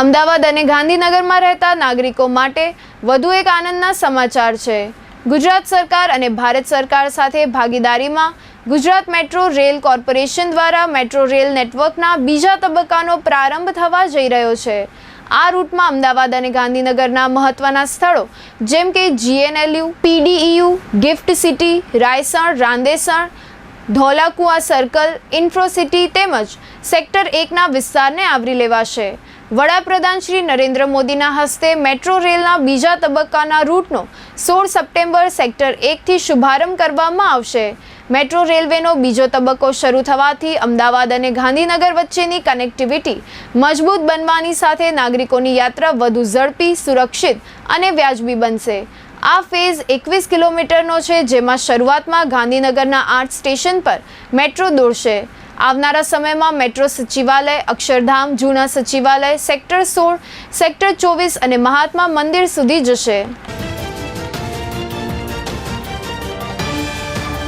અમદાવાદ અને ગાંધીનગરમાં રહેતા નાગરિકો માટે વધુ એક આનંદના સમાચાર છે. ગુજરાત સરકાર અને ભારત સરકાર સાથે ભાગીદારીમાં ગુજરાત મેટ્રો રેલ કોર્પોરેશન દ્વારા મેટ્રો રેલ નેટવર્કના બીજા તબક્કાનો પ્રારંભ થવા જઈ રહ્યો છે. આ રૂટમાં અમદાવાદ અને ગાંધીનગરના મહત્વના સ્થળો જેમ કે GNLU PDEU GIFT city, Raysan, Randesan, Dholakuva circle Infocity તેમજ સેક્ટર એકના વિસ્તારને આવરી લેવાશે. વડાપ્રધાન શ્રી નરેન્દ્ર મોદીના હસ્તે મેટ્રો રેલના બીજા તબક્કાના રૂટનો સોળ સપ્ટેમ્બર સેક્ટર એકથી શુભારંભ કરવામાં આવશે. મેટ્રો રેલવેનો બીજો તબક્કો શરૂ થવાથી અમદાવાદ અને ગાંધીનગર વચ્ચેની કનેક્ટિવિટી મજબૂત બનવાની સાથે નાગરિકોની યાત્રા વધુ ઝડપી, સુરક્ષિત અને વ્યાજબી બનશે. આ ફેઝ એકવીસ કિલોમીટરનો છે, જેમાં શરૂઆતમાં ગાંધીનગરના આઠ સ્ટેશન પર મેટ્રો દોડશે. આવનારા સમયમાં મેટ્રો સચિવાલય, અક્ષરધામ, જૂના સચિવાલય, સેક્ટર સોળ, સેક્ટર ચોવીસ અને મહાત્મા મંદિર સુધી જશે.